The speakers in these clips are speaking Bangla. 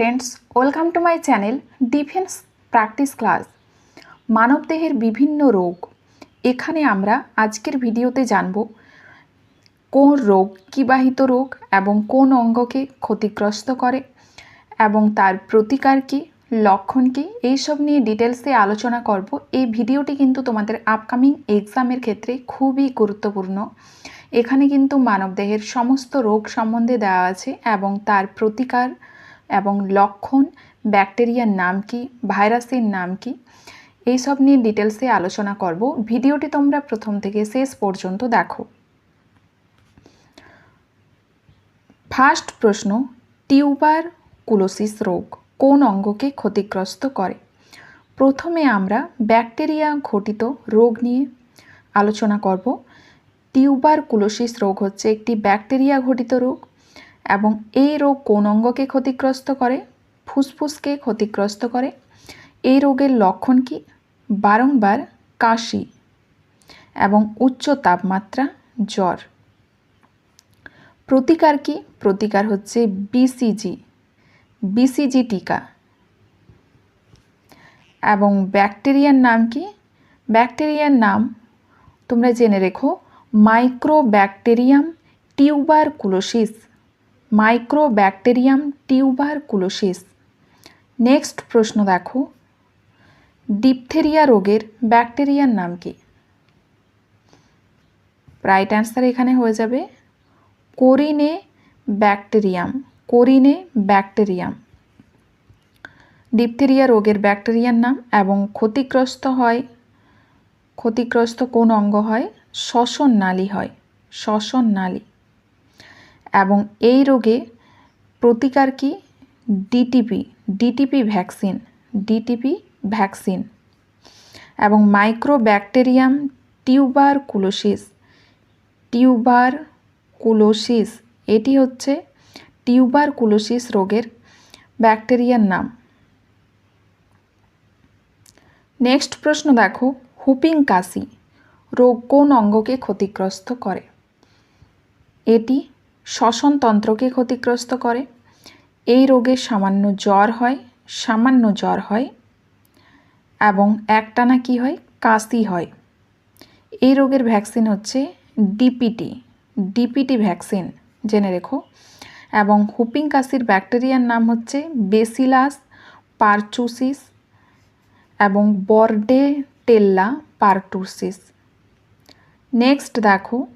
Friends welcome to my channel defence practice class মানবদেহের বিভিন্ন রোগ। এখানে আমরা আজকের ভিডিওতে জানব কোন রোগ কীবাহিত রোগ এবং কোন অঙ্গকে ক্ষতিগ্রস্ত করে এবং তার প্রতিকার কী, লক্ষণ কী, এইসব নিয়ে ডিটেলসে আলোচনা করব। এই ভিডিওটি কিন্তু তোমাদের আপকামিং এক্সামের ক্ষেত্রে খুবই গুরুত্বপূর্ণ। এখানে কিন্তু মানবদেহের সমস্ত রোগ সম্বন্ধে দেওয়া আছে এবং তার প্রতিকার এবং লক্ষণ, ব্যাকটেরিয়ার নাম কি, ভাইরাসের নাম কি এইসব নিয়ে ডিটেলসে আলোচনা করব। ভিডিওটি তোমরা প্রথম থেকে শেষ পর্যন্ত দেখো। ফার্স্ট প্রশ্ন, টিউবার কুলোসিস রোগ কোন অঙ্গকে ক্ষতিগ্রস্ত করে? প্রথমে আমরা ব্যাকটেরিয়া ঘটিত রোগ নিয়ে আলোচনা করব। টিউবার কুলোসিস রোগ হচ্ছে একটি ব্যাকটেরিয়া ঘটিত রোগ। এবং এই রোগ কোন অঙ্গকে ক্ষতিগ্রস্ত করে? ফুসফুসকে ক্ষতিগ্রস্ত করে। এই রোগের লক্ষণ কি? বারংবার কাশি এবং উচ্চ তাপমাত্রা, জ্বর। প্রতিকার কি? প্রতিকার হচ্ছে বিসিজি বিসিজি টিকা। এবং ব্যাকটেরিয়ার নাম কি? ব্যাকটেরিয়ার নাম তোমরা জেনে রেখো mycobacterium tuberculosis mycobacterium tuberculosis next প্রশ্ন দেখো। ডিপথেরিয়া রোগের ব্যাকটেরিয়ার নাম কি? রাইট অ্যান্সার এখানে হয়ে যাবে corynebacterium corynebacterium. Diphtheria রোগের ব্যাকটেরিয়ার নাম এবং ক্ষতিগ্রস্ত হয়, ক্ষতিগ্রস্ত কোন অঙ্গ হয়? শ্বসন নালী হয়, শ্বসন নালী। এবং এই রোগে প্রতিকার কি? DTP DTP vaccine DTP vaccine এবং mycobacterium tuberculosis tuberculosis এটি হচ্ছে টিউবার কুলোসিস রোগের ব্যাকটেরিয়ার নাম। নেক্সট প্রশ্ন দেখো, হুপিং কাশি, রোগ কোন অঙ্গকে ক্ষতিগ্রস্ত করে? এটি শ্বসনতন্ত্রকে ক্ষতিগ্রস্ত করে। এই রোগে সামান্য জ্বর হয়, সামান্য জ্বর হয় এবং একটানা কি হয়? কাশি হয়। এই রোগের ভ্যাকসিন হচ্ছে ডিপিটি। ডিপিটি ভ্যাকসিন, জেনে রেখো। এবং হুপিং কাশির ব্যাকটেরিয়ার নাম হচ্ছে বেসিলাস পারচুসিস এবং বর্ডে টেল্লা পারটুসিস। নেক্সট দেখো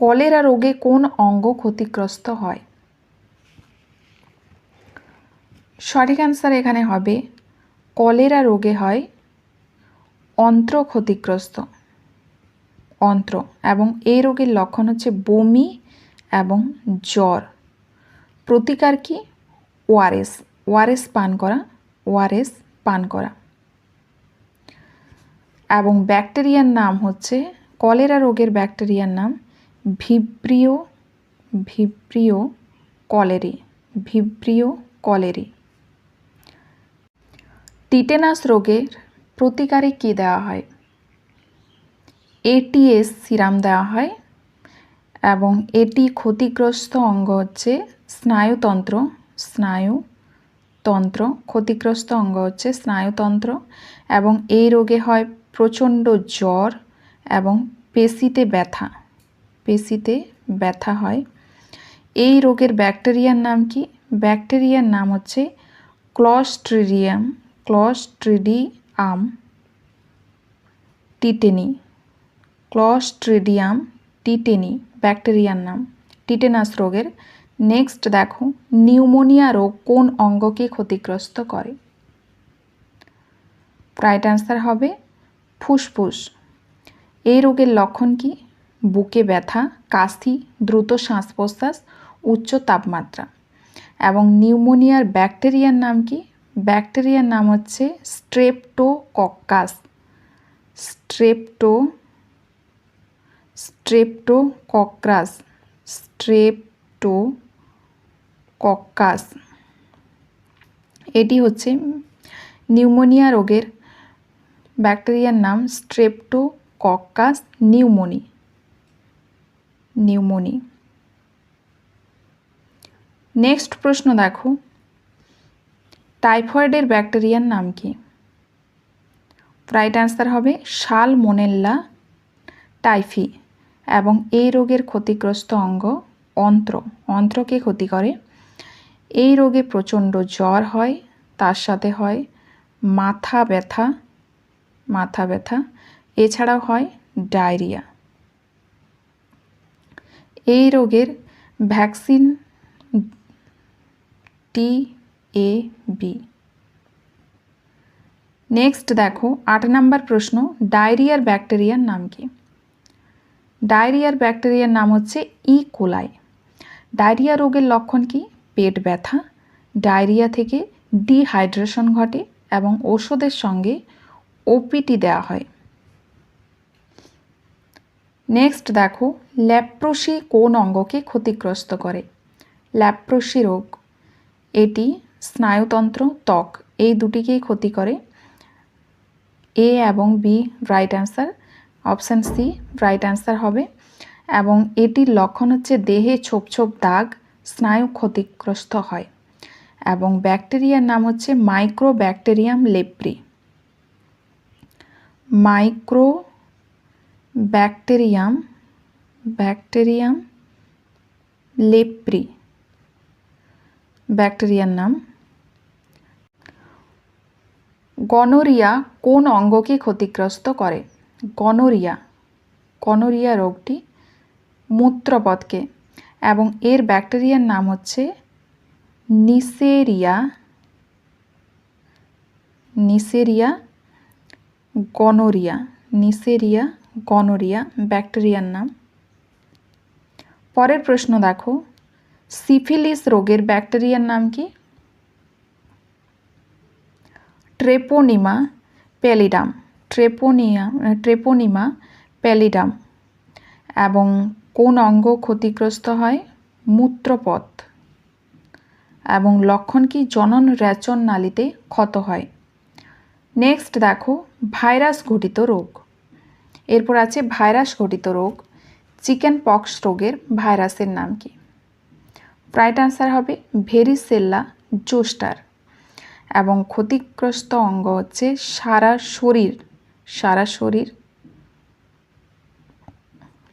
কলেরা রোগে কোন অঙ্গ ক্ষতিগ্রস্ত হয়? সঠিক অ্যান্সার এখানে হবে, কলেরা রোগে হয়, অন্ত্র ক্ষতিগ্রস্ত। অন্ত্র এবং এই রোগের লক্ষণ হচ্ছে বমি এবং জ্বর। প্রতিকার কি? ওআরএস। ওআরএস পান করা, ওআরএস পান করা। এবং ব্যাকটেরিয়ার নাম হচ্ছে, কলেরা রোগের ব্যাকটেরিয়ার নাম vibrio vibrio cholerae vibrio cholerae. Tetanus রোগের প্রতিকারে কী দেওয়া হয়? এটিএস সিরাম দেওয়া হয় এবং এটি ক্ষতিগ্রস্ত অঙ্গ হচ্ছে স্নায়ুতন্ত্র স্নায়ুতন্ত্র, ক্ষতিগ্রস্ত অঙ্গ হচ্ছে স্নায়ুতন্ত্র এবং এই রোগে হয় প্রচণ্ড জ্বর এবং পেশিতে ব্যথা। পেশিতে ব্যথা হয়। এই রোগের ব্যাকটেরিয়ার নাম কি? ব্যাকটেরিয়ার নাম হচ্ছে clostridium clostridium tetani clostridium tetani ব্যাকটেরিয়ার নাম। টিটেনাস রোগের নেক্সট দেখো, নিউমোনিয়া রোগ কোন অঙ্গকে ক্ষতিগ্রস্ত করে? রাইট অ্যান্সার হবে ফুসফুস। এই রোগের লক্ষণ কি? বুকে ব্যথা, কাশি, দ্রুত শ্বাস প্রশ্বাস উচ্চ তাপমাত্রা এবং নিউমোনিয়ার ব্যাকটেরিয়ার নাম কি? ব্যাকটেরিয়ার নাম হচ্ছে স্ট্রেপ্টোকক্কাস। স্ট্রেপ্টো স্ট্রেপ্টোকক্রাস স্ট্রেপ্টো কক্কাস এটি হচ্ছে নিউমোনিয়া রোগের ব্যাকটেরিয়ার নাম স্ট্রেপ্টোকক্কাস নিউমোনি। নিউমোনি। নেক্সট প্রশ্ন দেখো। টাইফয়েডের ব্যাকটেরিয়ার নাম কি? রাইট অ্যান্সার হবে শাল মোনেল্লা টাইফি এবং এই রোগের ক্ষতিগ্রস্ত অঙ্গ অন্ত্র। অন্ত্রকে ক্ষতি করে? এই রোগে প্রচণ্ড জ্বর হয়, তার সাথে হয় মাথা ব্যথা মাথা ব্যথা। এছাড়াও হয় ডায়রিয়া। এই রোগের vaccine T A B. Next দেখো, আট নাম্বার প্রশ্ন, ডায়রিয়ার ব্যাকটেরিয়ার নাম কি? ডায়রিয়ার ব্যাকটেরিয়ার নাম হচ্ছে ই. কোলাই ডায়রিয়া রোগের লক্ষণ কি? পেট ব্যথা, ডায়রিয়া থেকে ডিহাইড্রেশন ঘটে এবং ওষুধের সঙ্গে ওপিটি দেওয়া হয়। নেক্সট দেখো, ল্যাপ্রোসি কোন অঙ্গকে ক্ষতিগ্রস্ত করে? ল্যাপ্রোসি রোগ। এটি স্নায়ুতন্ত্র, ত্বক, এই দুটিকেই ক্ষতি করে। এ এবং B right answer option C right answer হবে। এবং এটির লক্ষণ হচ্ছে দেহে ছোপ ছোপ দাগ, স্নায়ু ক্ষতিগ্রস্ত হয়। এবং ব্যাকটেরিয়ার নাম হচ্ছে micro bacterium leprae micro bacterium bacterium leprae, ব্যাকটেরিয়ার নাম। গনোরিয়া কোন অঙ্গকে ক্ষতিগ্রস্ত করে? গনোরিয়া গনোরিয়া রোগটি মূত্রপথকে এবং এর ব্যাকটেরিয়ার নাম হচ্ছে neisseria neisseria gonorrhoeae, neisseria gonorrhoeae, ব্যাকটেরিয়ার নাম। পরের প্রশ্ন দেখো, সিফিলিস রোগের ব্যাকটেরিয়ার নাম কি? Treponema pallidum. ট্রেপোনিয়া, treponema pallidum. এবং কোন অঙ্গ ক্ষতিগ্রস্ত হয়? মূত্রপথ। এবং লক্ষণ কি? জনন রেচন নালীতে ক্ষত হয়। নেক্সট দেখো, ভাইরাস ঘটিত রোগ। এরপর আছে ভাইরাস ঘটিত রোগ, চিকেন পক্স রোগের ভাইরাসের নাম কি? রাইট আনসার হবে ভেরিসেল্লা জোস্টার এবং ক্ষতিগ্রস্ত অঙ্গ হচ্ছে সারা শরীর সারা শরীর।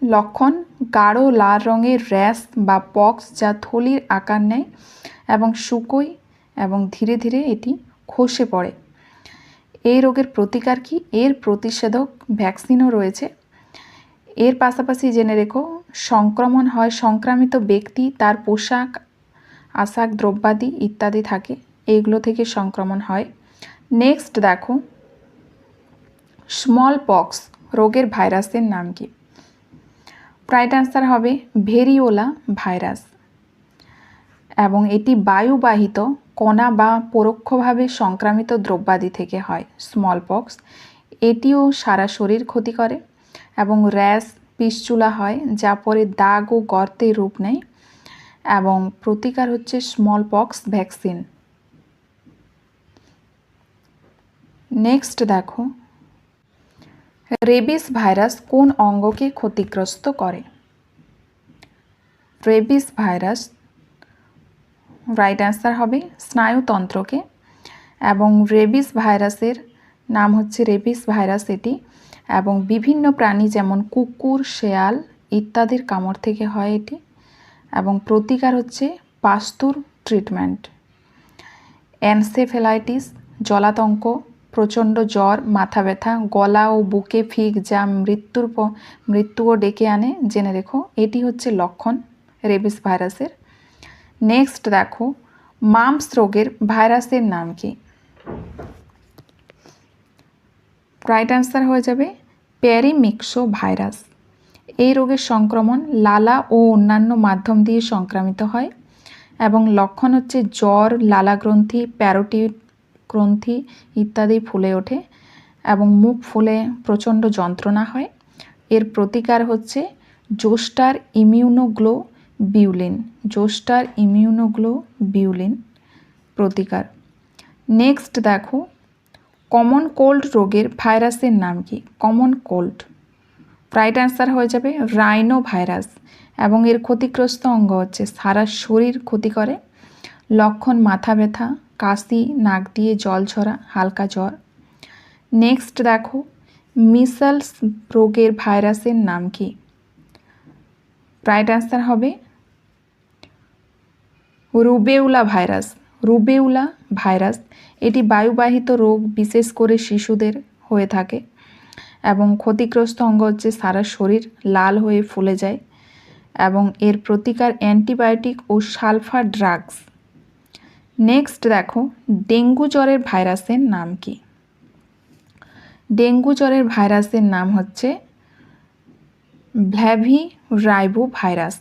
লক্ষণ, গাঢ় লাল রঙের র্যাশ বা পক্স যা থলির আকার নেয় এবং শুকোয় এবং ধীরে ধীরে এটি খসে পড়ে। এই রোগের প্রতিকার কি? এর প্রতিষেধক ভ্যাকসিনও রয়েছে। এর পাশাপাশি জেনে রেখো, সংক্রমণ হয় সংক্রামিত ব্যক্তি, তার পোশাক, আশাক, দ্রব্যাদি ইত্যাদি থাকে, এইগুলো থেকে সংক্রমণ হয়। নেক্সট দেখো স্মল পক্স রোগের ভাইরাসের নাম কি? রাইট অ্যান্সার হবে ভেরিওলা ভাইরাস। এবং এটি বায়ুবাহিত কণা বা পরোক্ষভাবে সংক্রামিত দ্রব্যাদি থেকে হয় স্মল পক্স এটিও সারা শরীর ক্ষতি করে এবং র্যাশ, পিসচুলা হয়, যা পরে দাগ ও গর্তের রূপ নেয় এবং প্রতিকার হচ্ছে স্মল পক্স ভ্যাকসিন নেক্সট দেখো রেবিস ভাইরাস কোন অঙ্গকে ক্ষতিগ্রস্ত করে? রেবিস ভাইরাস রাইট অ্যান্সার হবে স্নায়ুতন্ত্রকে এবং রেবিস ভাইরাসের নাম হচ্ছে রেবিস ভাইরাস এটি এবং বিভিন্ন প্রাণী যেমন কুকুর, শেয়াল ইত্যাদির কামড় থেকে হয় এটি এবং প্রতিকার হচ্ছে পাস্তুর ট্রিটমেন্ট। অ্যানসেফেলাইটিস জলাতঙ্ক, প্রচণ্ড জ্বর, মাথা ব্যথা, গলা ও বুকে ফিক যা মৃত্যুর মৃত্যুও ডেকে আনে। জেনে রেখো, এটি হচ্ছে লক্ষণ রেবিস ভাইরাসের। নেক্সট দেখো মামস রোগের ভাইরাসের নাম কি? রাইট অ্যান্সার হয়ে যাবে প্যারিমিক্সো ভাইরাস। এই রোগের সংক্রমণ লালা ও অন্যান্য মাধ্যম দিয়ে সংক্রামিত হয় এবং লক্ষণ হচ্ছে জ্বর লালা গ্রন্থি প্যারোটিড গ্রন্থি ইত্যাদি ফুলে ওঠে এবং মুখ ফুলে প্রচণ্ড যন্ত্রণা হয়। এর প্রতিকার হচ্ছে জোস্টার ইমিউনোগ্লো বিউলিন, জোস্টার ইমিউনোগ্লো বিউলিন প্রতিকার। নেক্সট দেখো, কমন কোল্ড রোগের ভাইরাসের নাম কি? Common cold. রাইট অ্যান্সার হয়ে যাবে রাইনো ভাইরাস এবং এর ক্ষতিগ্রস্ত অঙ্গ হচ্ছে সারা শরীর ক্ষতি করে, লক্ষণ মাথা ব্যথা, কাশি, নাক দিয়ে জল ছড়া, হালকা জ্বর। নেক্সট দেখো, মিসেলস রোগের ভাইরাসের নাম কি? রাইট অ্যান্সার হবে রুবেউলা ভাইরাস রুবেউলা ভাইরাস, এটি বায়ুবাহিত রোগ বিশেষ করে শিশুদের হয়ে থাকে এবং ক্ষতিগ্রস্ত অঙ্গ হচ্ছে সারা শরীর লাল হয়ে ফুলে যায় এবং এর প্রতিকার অ্যান্টিবায়োটিক ও সালফার ড্রাগস। নেক্সট দেখো, ডেঙ্গু জ্বরের ভাইরাসের নাম কি? ডেঙ্গু জ্বরের ভাইরাসের নাম হচ্ছে ভ্ল্যাভি রাইবো ভাইরাস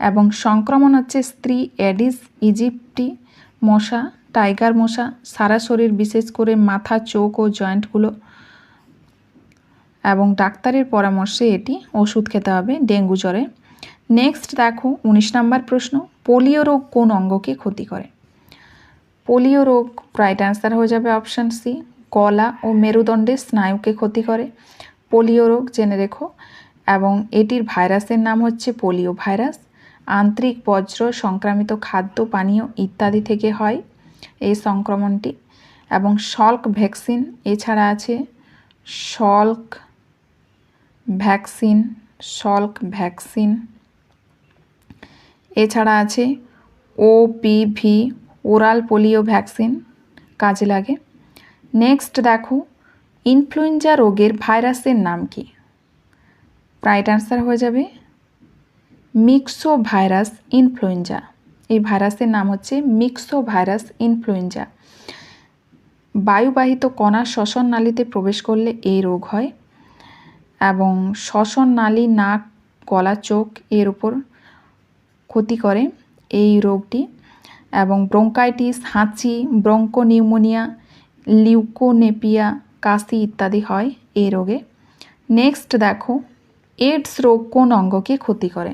এবং সংক্রমণ হচ্ছে স্ত্রী অ্যাডিস ইজিপ্টি মশা, টাইগার মশা, সারা শরীর বিশেষ করে মাথা, চোখ ও জয়েন্টগুলো। এবং ডাক্তারের পরামর্শে এটি ওষুধ খেতে হবে ডেঙ্গু জ্বরে। নেক্সট দেখো উনিশ নাম্বার প্রশ্ন, পোলিও রোগ কোন অঙ্গকে ক্ষতি করে? পোলিও রোগ রাইট অ্যান্সার হয়ে যাবে অপশান সি, গলা ও মেরুদণ্ডের স্নায়ুকে ক্ষতি করে। পোলিও রোগ জেনে রেখো। এবং এটির ভাইরাসের নাম হচ্ছে পোলিও ভাইরাস। আন্তরিক, বজ্র, সংক্রামিত খাদ্য, পানীয় ইত্যাদি থেকে হয় এই সংক্রমণটি। এবং শল্ক ভ্যাকসিন, এছাড়া আছে শল্ক ভ্যাকসিন শল্ক ভ্যাকসিন। এছাড়া আছে ওপিভি ওরাল পোলিও ভ্যাকসিন, কাজে লাগে। নেক্সট দেখো, ইনফ্লুয়েঞ্জা রোগের ভাইরাসের নাম কি? রাইট অ্যান্সার হয়ে যাবে মিক্সো ভাইরাস ইনফ্লুয়েঞ্জা। এই ভাইরাসের নাম হচ্ছে মিক্সো ভাইরাস ইনফ্লুয়েঞ্জা। বায়ুবাহিত কণা শ্বসন নালীতে প্রবেশ করলে এই রোগ হয় এবং শ্বসন নালী, নাক, গলা, চোখ এর উপর ক্ষতি করে এই রোগটি এবং ব্রঙ্কাইটিস, হাঁচি, ব্রঙ্কোনিউমোনিয়া, লিউকোনেপিয়া, কাশি ইত্যাদি হয় এই রোগে। নেক্সট দেখো, এইডস রোগ কোন অঙ্গকে ক্ষতি করে?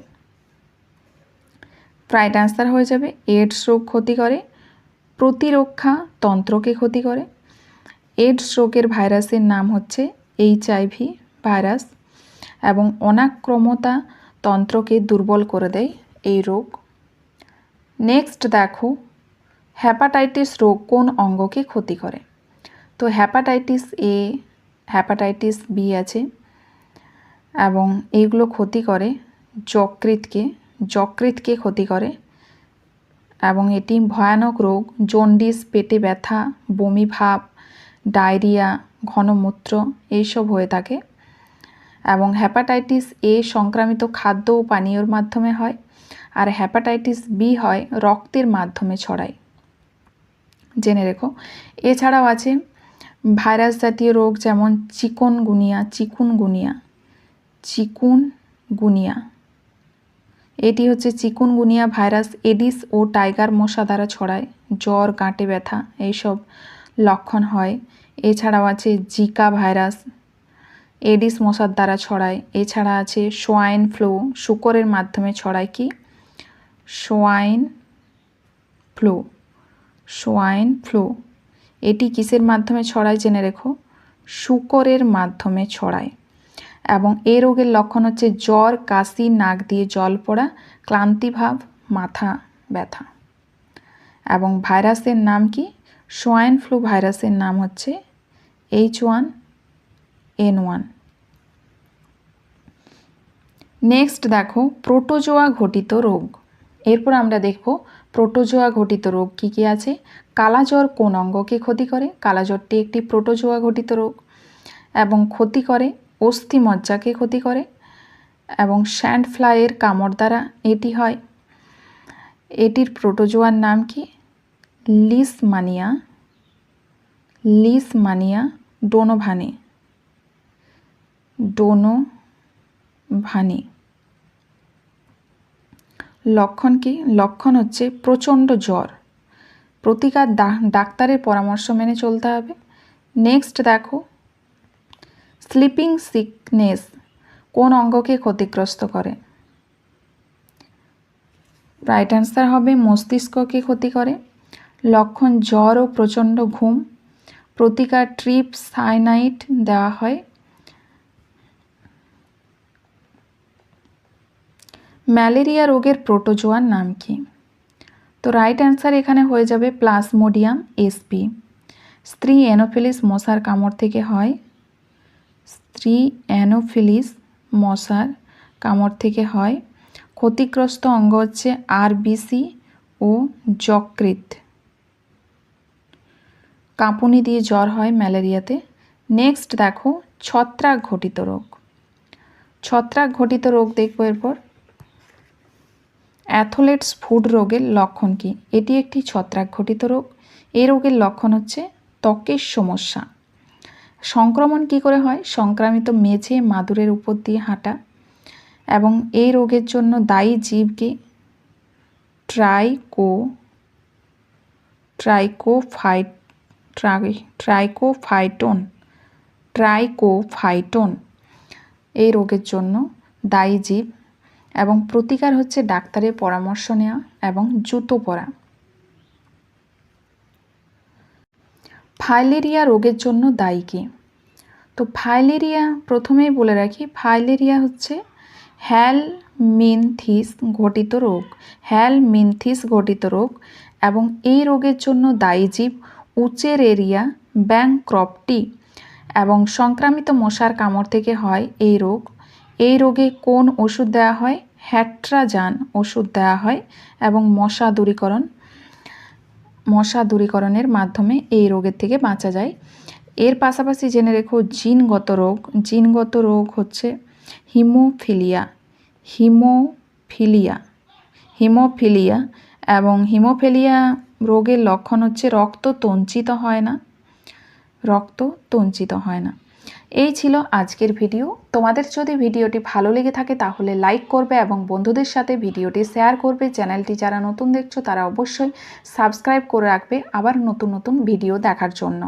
রাইট অ্যান্সার হয়ে যাবে এইডস রোগ ক্ষতি করে, প্রতিরক্ষা তন্ত্রকে ক্ষতি করে। এইডস রোগের ভাইরাসের নাম হচ্ছে এইচআইভি ভাইরাস এবং অনাক্রমতা তন্ত্রকে দুর্বল করে দেয় এই রোগ। নেক্সট দেখো হ্যাপাটাইটিস রোগ কোন অঙ্গকে ক্ষতি করে? তো হ্যাপাটাইটিস এ হ্যাপাটাইটিস বি আছে এবং এইগুলো ক্ষতি করে যকৃতকে যকৃতকে ক্ষতি করে এবং এটি ভয়ানক রোগ, জন্ডিস, পেটে ব্যথা, বমি ভাব, ডায়রিয়া, ঘনমূত্র এইসব হয়ে থাকে এবং হ্যাপাটাইটিস এ সংক্রামিত খাদ্য ও পানীয়র মাধ্যমে হয় আর হ্যাপাটাইটিস বি হয় রক্তের মাধ্যমে ছড়ায়। জেনে রেখো, এছাড়াও আছে ভাইরাস জাতীয় রোগ যেমন চিকন গুনিয়া চিকুন গুনিয়া চিকুন গুনিয়া এটি হচ্ছে চিকুনগুনিয়া ভাইরাস, এডিস ও টাইগার মশা দ্বারা ছড়ায়। জ্বর, গাঁটে ব্যথা, এইসব লক্ষণ হয়। এছাড়াও আছে জিকা ভাইরাস, এডিস মশার দ্বারা ছড়ায়। এছাড়া আছে সোয়াইন ফ্লু, শুকরের মাধ্যমে ছড়ায় কি? Swine flu swine flu. এটি কিসের মাধ্যমে ছড়ায় জেনে রেখো? শুকরের মাধ্যমে ছড়ায়। এবং এই রোগের লক্ষণ হচ্ছে জ্বর, কাশি, নাক দিয়ে জল পড়া ক্লান্তিভাব মাথা ব্যথা। এবং ভাইরাসের নাম কি? সোয়াইন ফ্লু ভাইরাসের নাম হচ্ছে H one N one. Next দেখো, প্রোটোজোয়া ঘটিত রোগ। এরপর আমরা দেখব প্রোটোজোয়া ঘটিত রোগ কী কী আছে। কালাজ্বর কোন অঙ্গকে ক্ষতি করে? কালাজ্বরটি একটি প্রোটোজোয়া ঘটিত রোগ এবং ক্ষতি করে অস্থি মজ্জাকে ক্ষতি করে এবং স্যান্ড ফ্লাইয়ের কামড় দ্বারা এটি হয়। এটির প্রোটোজোয়ার নাম কি? লিসমানিয়া। লিসমানিয়া ডোনোভানি। ডোনোভানি। লক্ষণ কি? লক্ষণ হচ্ছে প্রচণ্ড জ্বর। প্রতিকার ডাক্তারের পরামর্শ মেনে চলতে হবে। নেক্সট দেখো স্লিপিং সিকনেস কোন অঙ্গকে ক্ষতিগ্রস্ত করে? রাইট অ্যান্সার হবে মস্তিষ্ককে ক্ষতি করে। লক্ষণ জ্বর ও প্রচণ্ড ঘুম। প্রতিকার ট্রিপ সাইনাইট দেওয়া হয়। ম্যালেরিয়া রোগের প্রোটোজোয়ার নাম কি? তো রাইট অ্যান্সার এখানে হয়ে যাবে প্লাসমোডিয়াম এসপি স্ত্রী অ্যানোফিলিস মশার কামড় থেকে হয়। স্ত্রী অ্যানোফিলিস মশার কামড় থেকে হয়। ক্ষতিগ্রস্ত অঙ্গ হচ্ছে আরবিসি ও যকৃত কাঁপুনি দিয়ে জ্বর হয় ম্যালেরিয়াতে। নেক্সট দেখো, ছত্রাক ঘটিত রোগ। ছত্রাক ঘটিত রোগ দেখব এরপর। অ্যাথলেটস ফুড রোগের লক্ষণ কী? এটি একটি ছত্রাক ঘটিত রোগ। এই রোগের লক্ষণ হচ্ছে ত্বকের সমস্যা। সংক্রমণ কী করে হয়? সংক্রামিত মেঝে মাদুরের উপর দিয়ে হাঁটা। এবং এই রোগের জন্য দায়ী জীবকে tricho, trichophyte tri trichophyton. Trichophyton. এই রোগের জন্য দায়ী জীব। এবং প্রতিকার হচ্ছে ডাক্তারের পরামর্শ নেওয়া এবং জুতো পরা। ফাইলেরিয়া রোগের জন্য দায়ী কী? তো ফাইলেরিয়া প্রথমেই বলে রাখি, ফাইলেরিয়া হচ্ছে হ্যাল মিনথিস ঘটিত রোগ। হ্যালমিনথিস ঘটিত রোগ এবং এই রোগের জন্য দায়ী জীব উচের এরিয়া ব্যাংক্রপটি এবং সংক্রামিত মশার কামড় থেকে হয় এই রোগ। এই রোগে কোন ওষুধ দেওয়া হয়? হ্যাট্রাজান ওষুধ দেওয়া হয় এবং মশা দূরীকরণ মশা দূরীকরণের মাধ্যমে এই রোগের থেকে বাঁচা যায়। এর পাশাপাশি জেনে রেখো জিনগত রোগ। জিনগত রোগ হচ্ছে হিমোফিলিয়া। হিমোফিলিয়া। হিমোফিলিয়া এবং হিমোফিলিয়া রোগের লক্ষণ হচ্ছে রক্ত তঞ্চিত হয় না। রক্ত তঞ্চিত হয় না। এই ছিল আজকের ভিডিও। তোমাদের যদি ভিডিওটি ভালো লেগে থাকে তাহলে লাইক করবে এবং বন্ধুদের সাথে ভিডিওটি শেয়ার করবে। চ্যানেলটি যারা নতুন দেখছ তারা অবশ্যই সাবস্ক্রাইব করে রাখবে আবার নতুন নতুন ভিডিও দেখার জন্য।